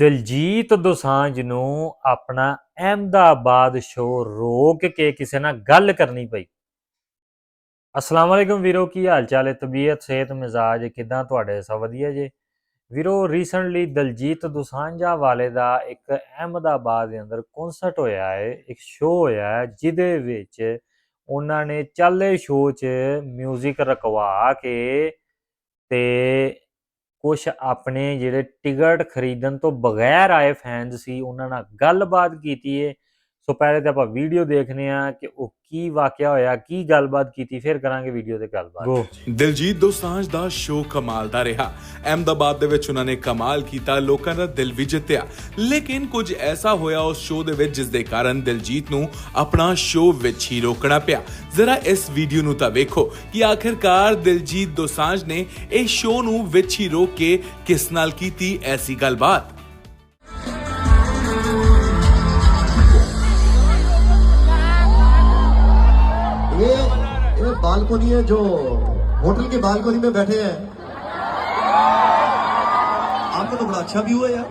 ਦਿਲਜੀਤ ਦੋਸਾਂਝ ਨੂੰ ਆਪਣਾ ਅਹਿਮਦਾਬਾਦ ਸ਼ੋਅ ਰੋਕ ਕੇ ਕਿਸੇ ਨਾਲ ਗੱਲ ਕਰਨੀ ਪਈ। ਅਸਲਾਮ ਵਾਲੇਕੁਮ ਵੀਰੋ, ਕੀ ਹਾਲ ਚਾਲ ਹੈ? ਤਬੀਅਤ, ਸਿਹਤ, ਮਿਜ਼ਾਜ ਕਿਦਾਂ ਤੁਹਾਡੇ? ਸਭ ਵਧੀਆ ਜੇ? ਵੀਰੋ ਰੀਸੈਂਟਲੀ ਦਿਲਜੀਤ ਦੋਸਾਂਝਾ ਵਾਲੇ ਦਾ ਇੱਕ ਅਹਿਮਦਾਬਾਦ ਦੇ ਅੰਦਰ ਕਨਸਰਟ ਹੋਇਆ ਹੈ, ਇੱਕ ਸ਼ੋਅ ਹੋਇਆ ਹੈ, ਜਿਹਦੇ ਵਿੱਚ ਉਹਨਾਂ ਨੇ ਚੱਲੇ ਸ਼ੋਅ 'ਚ 뮤직 ਰਕਵਾ ਕੇ ਤੇ ਕੁਝ ਆਪਣੇ ਜਿਹੜੇ ਟਿਕਟ ਖਰੀਦਣ ਤੋਂ ਬਗੈਰ ਆਏ ਫੈਨਸ ਸੀ, ਉਹਨਾਂ ਨਾਲ ਗੱਲਬਾਤ ਕੀਤੀ ਏ। ਸੋ ਪਹਿਲੇ ਤਾਂ ਆਪਾਂ ਵੀਡੀਓ ਦੇਖਨੇ ਆ ਕਿ ਉਹ ਕੀ ਵਾਕਿਆ ਹੋਇਆ ਕੀ ਗੱਲਬਾਤ ਕੀਤੀ ਫਿਰ ਕਰਾਂਗੇ ਵੀਡੀਓ ਤੇ ਗੱਲਬਾਤ। ਦਿਲਜੀਤ ਦੋਸਾਂਝ ਦਾ ਸ਼ੋਅ ਕਮਾਲ ਦਾ ਰਿਹਾ। ਅਹਿਮਦਾਬਾਦ ਦੇ ਵਿੱਚ ਉਹਨਾਂ ਨੇ ਕਮਾਲ ਕੀਤਾ ਲੋਕਾਂ ਦਾ ਦਿਲ ਵੀ ਜਿੱਤਿਆ। ਲੇਕਿਨ ਕੁਝ ਐਸਾ ਹੋਇਆ ਉਸ ਸ਼ੋਅ ਦੇ ਵਿੱਚ ਜਿਸ ਦੇ ਕਾਰਨ ਦਿਲਜੀਤ ਨੂੰ ਆਪਣਾ ਸ਼ੋਅ ਵਿੱਚ ਹੀ ਰੋਕਣਾ ਪਿਆ। ਜ਼ਰਾ ਇਸ ਵੀਡੀਓ ਨੂੰ ਤਾਂ ਵੇਖੋ ਕਿ ਆਖਿਰਕਾਰ ਦਿਲਜੀਤ ਦੋਸਾਂਝ ਨੇ ਇਹ ਸ਼ੋਅ ਨੂੰ ਵਿੱਚ ਹੀ ਰੋਕ ਕੇ ਕਿਸ ਨਾਲ ਕੀਤੀ ਐਸੀ ਗੱਲਬਾਤ? ये बालकोनी है जो होटल के बालकोनी में बैठे हैं आपका तो बड़ा अच्छा व्यू है यार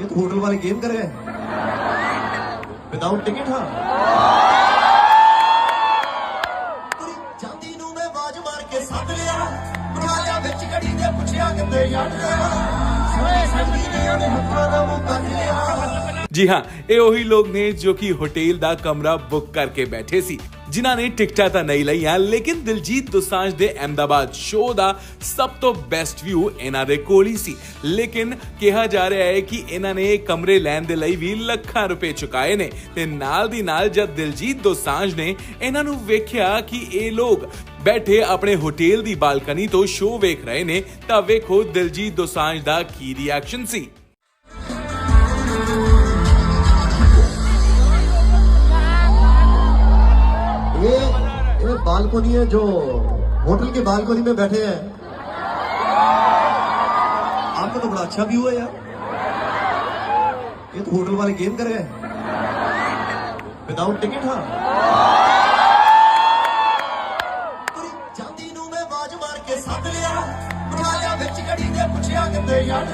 ये तो होटल वाले गेम कर गए विदाउट टिकट हाँ ਜਾਂਦੀ ਨੂੰ ਮੈਂ ਬਾਜ ਮਾਰ ਕੇ ਸੱਦ ਲਿਆ ਬਣਾ ਲਿਆ ਵਿੱਚ ਘੜੀ ਦੇ ਪੁੱਛਿਆ ਕਿੱਥੇ ਯਾਦ ਲਿਆ ਸੋਏ ਸੰਗੀ ਨੇ ਉਹਨੇ ਹੱਥਾਂ ਦਾ ਮੂੰਹ ਕੱਢ ਲਿਆ ਜੀ ਹਾਂ ਇਹ ਉਹੀ ਲੋਕ ਨੇ ਜੋ ਕਿ ਹੋਟਲ ਦਾ ਕਮਰਾ ਬੁੱਕ ਕਰਕੇ ਬੈਠੇ ਸੀ ਜਿਨ੍ਹਾਂ ਨੇ ਟਿਕਟਾਂ ਤਾਂ ਨਹੀਂ ਲਈਆਂ, ਲੇਕਿਨ ਦਿਲਜੀਤ ਦੋਸਾਂਝ ਦੇ ਅਹਿਮਦਾਬਾਦ ਸ਼ੋਅ ਦਾ ਸਭ ਤੋਂ ਬੈਸਟ ਵਿਊ ਇਹਨਾਂ ਦੇ ਕੋਲ ਹੀ ਸੀ। ਲੇਕਿਨ ਕਿਹਾ ਜਾ ਰਿਹਾ ਹੈ ਕਿ ਇਹਨਾਂ ਨੇ ਕਮਰੇ ਲੈਣ ਦੇ ਲਈ ਵੀ ਲੱਖਾਂ ਰੁਪਏ ਚੁਕਾਏ ਨੇ। ਤੇ ਨਾਲ ਦੀ ਨਾਲ ਜਦ ਦਿਲਜੀਤ ਦੋਸਾਂਝ ਨੇ ਇਹਨਾਂ ਨੂੰ ਵੇਖਿਆ ਕਿ ਇਹ ਲੋਕ ਬੈਠੇ ਆਪਣੇ ਹੋਟਲ ਦੀ ਬਾਲਕਨੀ ਤੋਂ ਸ਼ੋਅ ਵੇਖ ਰਹੇ ਨੇ, ਤਾਂ ਵੇਖੋ ਦਿਲਜੀਤ ਦੋਸਾਂਝ ਦਾ ਕੀ ਰਿਐਕਸ਼ਨ ਸੀ। ये ये बालकोनी है जो होटल के बालकोनी में बैठे हैं आपका तो बड़ा अच्छा व्यू है यार ये तो होटल वाले गेम कर गए विदाउट टिकट हाँ ਜਾਂਦੀ ਨੂੰ ਮੈਂ ਬਾਜ ਮਾਰ ਕੇ ਸੱਦ ਲਿਆ ਬਣਾ ਲਿਆ ਵਿੱਚ ਘੜੀ ਦੇ ਪੁੱਛਿਆ ਕਿੱਥੇ ਯਾਦ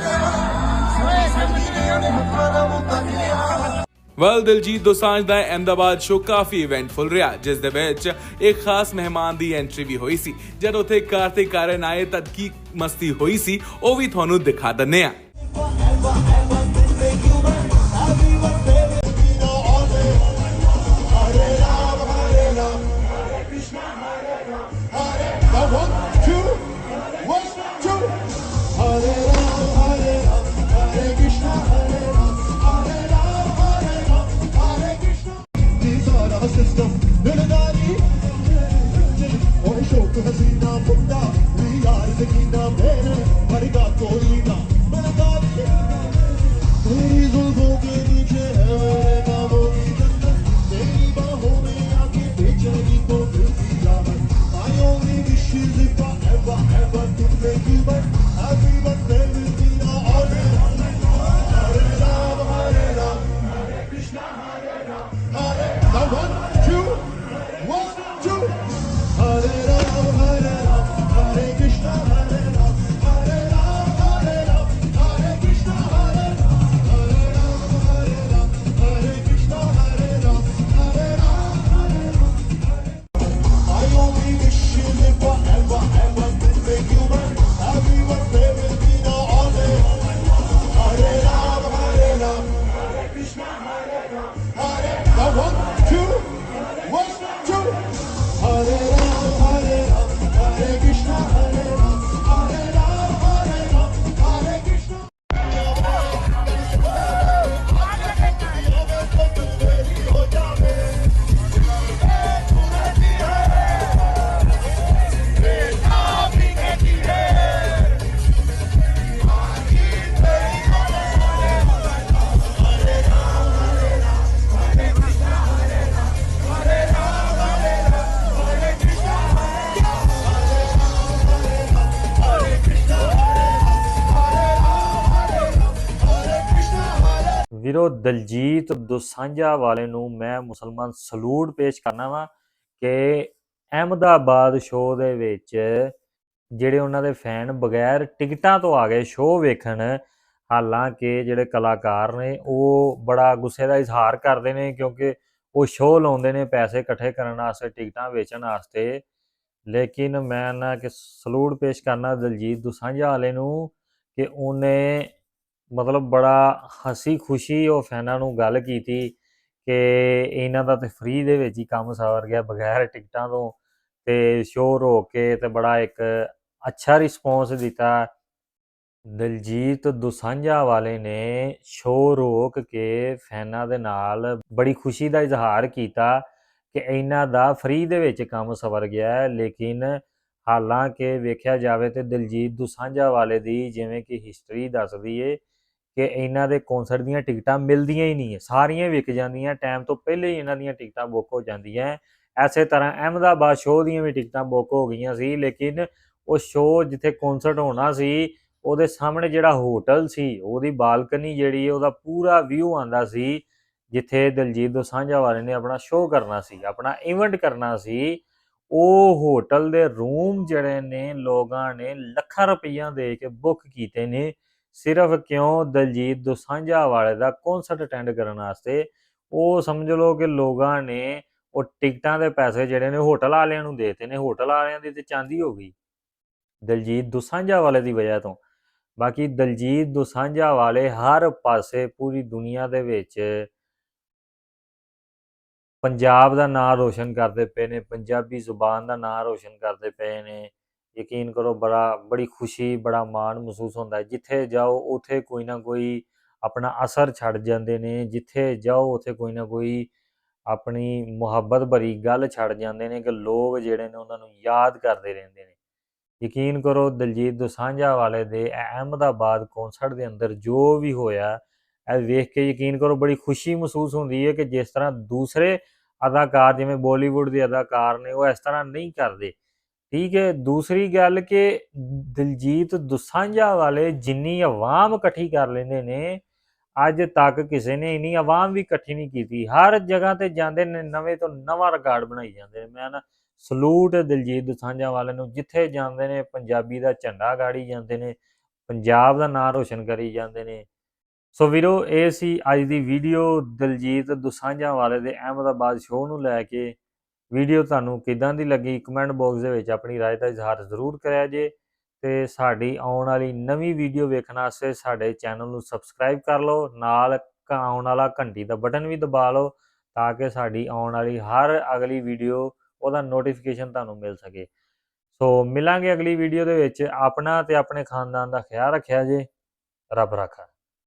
ਵੈਲ ਦਿਲਜੀਤ ਦੋਸਾਂਝ ਦਾ ਅਹਿਮਦਾਬਾਦ ਸ਼ੋਅ ਕਾਫੀ ਇਵੈਂਟਫੁਲ ਰਿਹਾ, ਜਿਸ ਦੇ ਵਿੱਚ ਇੱਕ ਖਾਸ ਮਹਿਮਾਨ ਦੀ ਐਂਟਰੀ ਵੀ ਹੋਈ ਸੀ। ਜਦ ਉੱਥੇ ਕਾਰਤਿਕ ਆਰਨ ਆਏ ਤਦ ਕੀ ਮਸਤੀ ਹੋਈ ਸੀ, ਉਹ ਵੀ ਤੁਹਾਨੂੰ ਦਿਖਾ ਦਿੰਨੇ ਆ ਵੀਰੋ ਦਲਜੀਤ ਦੋਸਾਂਝਾ ਵਾਲੇ ਨੂੰ ਮੈਂ ਮੁਸਲਮਾਨ ਸਲੂਟ ਪੇਸ਼ ਕਰਨਾ ਵਾ ਕਿ ਅਹਿਮਦਾਬਾਦ ਸ਼ੋਅ ਦੇ ਵਿੱਚ ਜਿਹੜੇ ਉਹਨਾਂ ਦੇ ਫੈਨ ਬਗੈਰ ਟਿਕਟਾਂ ਤੋਂ ਆ ਗਏ ਸ਼ੋਅ ਵੇਖਣ, ਹਾਲਾਂਕਿ ਜਿਹੜੇ ਕਲਾਕਾਰ ਨੇ ਉਹ ਬੜਾ ਗੁੱਸੇ ਦਾ ਇਜ਼ਹਾਰ ਕਰਦੇ ਨੇ ਕਿਉਂਕਿ ਉਹ ਸ਼ੋਅ ਲਾਉਂਦੇ ਨੇ ਪੈਸੇ ਇਕੱਠੇ ਕਰਨ ਵਾਸਤੇ, ਟਿਕਟਾਂ ਵੇਚਣ ਵਾਸਤੇ। ਲੇਕਿਨ ਮੈਂ ਨਾ ਕਿ ਸਲੂਟ ਪੇਸ਼ ਕਰਨਾ ਦਲਜੀਤ ਦੋਸਾਂਝਾ ਵਾਲੇ ਨੂੰ ਕਿ ਉਹਨੇ ਮਤਲਬ ਬੜਾ ਹਸੀ ਖੁਸ਼ੀ ਉਹ ਫੈਨਾਂ ਨੂੰ ਗੱਲ ਕੀਤੀ ਕਿ ਇਹਨਾਂ ਦਾ ਤੇ ਫ੍ਰੀ ਦੇ ਵਿੱਚ ਹੀ ਕੰਮ ਸਵਰ ਗਿਆ ਬਗੈਰ ਟਿਕਟਾਂ ਤੋਂ ਤੇ ਸ਼ੋਅ ਰੋਕ ਕੇ ਤੇ ਬੜਾ ਇੱਕ ਅੱਛਾ ਰਿਸਪੌਂਸ ਦਿੱਤਾ। ਦਲਜੀਤ ਦੁਸਾਂਝਾ ਵਾਲੇ ਨੇ ਸ਼ੋਅ ਰੋਕ ਕੇ ਫੈਨਾਂ ਦੇ ਨਾਲ ਬੜੀ ਖੁਸ਼ੀ ਦਾ ਇਜ਼ਹਾਰ ਕੀਤਾ ਕਿ ਇਹਨਾਂ ਦਾ ਫ੍ਰੀ ਦੇ ਵਿੱਚ ਕੰਮ ਸਵਰ ਗਿਆ ਲੇਕਿਨ ਹਾਲਾਂਕਿ ਵੇਖਿਆ ਜਾਵੇ ਤੇ ਦਲਜੀਤ ਦੁਸਾਂਝਾ ਵਾਲੇ ਦੀ ਜਿਵੇਂ ਕਿ ਹਿਸਟਰੀ ਦੱਸਦੀ ਏ ਕਿ ਇਹਨਾਂ ਦੇ ਕਨਸਰਟ ਦੀਆਂ ਟਿਕਟਾਂ ਮਿਲਦੀਆਂ ਹੀ ਨਹੀਂ ਹੈ। ਸਾਰੀਆਂ ਵਿਕ ਜਾਂਦੀਆਂ ਟਾਈਮ ਤੋਂ ਪਹਿਲੇ ਹੀ ਇਹਨਾਂ ਦੀਆਂ ਟਿਕਟਾਂ ਬੁੱਕ ਹੋ ਜਾਂਦੀਆਂ ਐਸੇ ਤਰ੍ਹਾਂ ਅਹਿਮਦਾਬਾਦ ਸ਼ੋਅ ਦੀਆਂ ਵੀ ਟਿਕਟਾਂ ਬੁੱਕ ਹੋ ਗਈਆਂ ਸੀ, ਲੇਕਿਨ ਉਹ ਸ਼ੋਅ ਜਿੱਥੇ ਕਨਸਰਟ ਹੋਣਾ ਸੀ, ਉਹਦੇ ਸਾਹਮਣੇ ਜਿਹੜਾ ਹੋਟਲ ਸੀ, ਉਹਦੀ ਬਾਲਕਨੀ ਜਿਹੜੀ ਉਹਦਾ ਪੂਰਾ ਵਿਊ ਆਂਦਾ ਸੀ, ਜਿੱਥੇ ਦਲਜੀਤ ਦੋਸਾਂਝਾ ਵਾਲੇ ਨੇ ਆਪਣਾ ਸ਼ੋਅ ਕਰਨਾ ਸੀ, ਆਪਣਾ ਇਵੈਂਟ ਕਰਨਾ ਸੀ। ਉਹ ਹੋਟਲ ਦੇ ਰੂਮ ਜਿਹੜੇ ਨੇ, ਲੋਕਾਂ ਨੇ ਲੱਖਾਂ ਰੁਪਈਆ ਦੇ ਕੇ ਬੁੱਕ ਕੀਤੇ ਨੇ। ਸਿਰਫ ਕਿਉਂ ਦਲਜੀਤ ਦੋਸਾਂਝਾ ਵਾਲੇ ਦਾ ਕਨਸਰਟ ਅਟੈਂਡ ਕਰਨ ਵਾਸਤੇ? ਉਹ ਸਮਝ ਲਓ ਕਿ ਲੋਕਾਂ ਨੇ ਉਹ ਟਿਕਟਾਂ ਦੇ ਪੈਸੇ ਜਿਹੜੇ ਨੇ ਹੋਟਲ ਵਾਲਿਆਂ ਨੂੰ ਦੇਤੇ ਨੇ। ਹੋਟਲ ਵਾਲਿਆਂ ਦੀ ਤੇ ਚਾਂਦੀ ਹੋ ਗਈ ਦਲਜੀਤ ਦੋਸਾਂਝਾ ਵਾਲੇ ਦੀ ਵਜ੍ਹਾ ਤੋਂ। ਬਾਕੀ ਦਲਜੀਤ ਦੋਸਾਂਝਾ ਵਾਲੇ ਹਰ ਪਾਸੇ ਪੂਰੀ ਦੁਨੀਆ ਦੇ ਵਿੱਚ ਪੰਜਾਬ ਦਾ ਨਾਮ ਰੋਸ਼ਨ ਕਰਦੇ ਪਏ ਨੇ, ਪੰਜਾਬੀ ਜ਼ੁਬਾਨ ਦਾ ਨਾਮ ਰੋਸ਼ਨ ਕਰਦੇ ਪਏ ਨੇ। ਯਕੀਨ ਕਰੋ, ਬੜਾ, ਬੜੀ ਖੁਸ਼ੀ, ਬੜਾ ਮਾਣ ਮਹਿਸੂਸ ਹੁੰਦਾ ਹੈ। ਜਿੱਥੇ ਜਾਓ, ਉਥੇ ਕੋਈ ਨਾ ਕੋਈ ਆਪਣਾ ਅਸਰ ਛੱਡ ਜਾਂਦੇ ਨੇ। ਜਿੱਥੇ ਜਾਓ, ਉਥੇ ਕੋਈ ਨਾ ਕੋਈ ਆਪਣੀ ਮੁਹੱਬਤ ਭਰੀ ਗੱਲ ਛੱਡ ਜਾਂਦੇ ਨੇ ਕਿ ਲੋਕ ਜਿਹੜੇ ਨੇ ਉਹਨਾਂ ਨੂੰ ਯਾਦ ਕਰਦੇ ਰਹਿੰਦੇ ਨੇ। ਯਕੀਨ ਕਰੋ, ਦਲਜੀਤ ਦੋਸਾਂਝਾ ਵਾਲੇ ਦੇ ਅਹਿਮਦਾਬਾਦ ਕਨਸਰਟ ਦੇ ਅੰਦਰ ਜੋ ਵੀ ਹੋਇਆ, ਇਹ ਵੇਖ ਕੇ ਯਕੀਨ ਕਰੋ, ਬੜੀ ਖੁਸ਼ੀ ਮਹਿਸੂਸ ਹੁੰਦੀ ਹੈ ਕਿ ਜਿਸ ਤਰ੍ਹਾਂ ਦੂਸਰੇ ਅਦਾਕਾਰ, ਜਿਵੇਂ ਬਾਲੀਵੁੱਡ ਦੇ ਅਦਾਕਾਰ ਨੇ, ਉਹ ਇਸ ਤਰ੍ਹਾਂ ਨਹੀਂ ਕਰਦੇ। ਠੀਕ ਹੈ, ਦੂਸਰੀ ਗੱਲ ਕਿ ਦਿਲਜੀਤ ਦੁਸਾਂਝਾ ਵਾਲੇ ਜਿੰਨੀ ਆਵਾਮ ਇਕੱਠੀ ਕਰ ਲੈਂਦੇ ਨੇ, ਅੱਜ ਤੱਕ ਕਿਸੇ ਨੇ ਇਨੀ ਆਵਾਮ ਵੀ ਇਕੱਠੀ ਨਹੀਂ ਕੀਤੀ। ਹਰ ਜਗ੍ਹਾ ਤੇ ਜਾਂਦੇ ਨੇ, ਨਵੇਂ ਤੋਂ ਨਵਾਂ ਰਿਕਾਰਡ ਬਣਾਈ ਜਾਂਦੇ ਨੇ। ਮੈਂ ਨਾ ਸਲੂਟ ਦਿਲਜੀਤ ਦੁਸਾਂਝਾ ਵਾਲੇ ਨੂੰ, ਜਿੱਥੇ ਜਾਂਦੇ ਨੇ, ਪੰਜਾਬੀ ਦਾ ਝੰਡਾ ਗਾੜੀ ਜਾਂਦੇ ਨੇ, ਪੰਜਾਬ ਦਾ ਨਾਮ ਰੋਸ਼ਨ ਕਰੀ ਜਾਂਦੇ ਨੇ। ਸੋ ਵੀਰੋ, ਇਹ ਸੀ ਅੱਜ ਦੀ ਵੀਡੀਓ ਦਿਲਜੀਤ ਦੁਸਾਂਝਾ ਵਾਲੇ ਦੇ ਅਹਿਮਦਾਬਾਦ ਸ਼ੋਅ ਨੂੰ ਲੈ ਕੇ। ਵੀਡੀਓ ਤੁਹਾਨੂੰ ਕਿਦਾਂ ਦੀ ਲੱਗੀ ਕਮੈਂਟ ਬਾਕਸ ਦੇ ਵਿੱਚ ਆਪਣੀ رائے ਦਾ ਇਜ਼ਹਾਰ ਜ਼ਰੂਰ ਕਰਿਆ ਜੇ ਤੇ ਸਾਡੀ ਆਉਣ ਵਾਲੀ ਨਵੀਂ ਵੀਡੀਓ ਵੇਖਣ ਵਾਸਤੇ ਸਾਡੇ ਚੈਨਲ ਨੂੰ ਸਬਸਕ੍ਰਾਈਬ ਕਰ ਲਓ ਨਾਲ ਕ- ਆਉਣ ਵਾਲਾ ਘੰਟੀ ਦਾ ਬਟਨ ਵੀ ਦਬਾ ਲਓ ਤਾਂ ਕਿ ਸਾਡੀ ਆਉਣ ਵਾਲੀ ਹਰ ਅਗਲੀ ਵੀਡੀਓ ਉਹਦਾ ਨੋਟੀਫਿਕੇਸ਼ਨ ਤੁਹਾਨੂੰ ਮਿਲ ਸਕੇ ਸੋ ਮਿਲਾਂਗੇ ਅਗਲੀ ਵੀਡੀਓ ਦੇ ਵਿੱਚ ਆਪਣਾ ਤੇ ਆਪਣੇ ਖਾਨਦਾਨ ਦਾ ਖਿਆਲ ਰੱਖਿਆ ਜੇ ਰੱਬ ਰਾਖਾ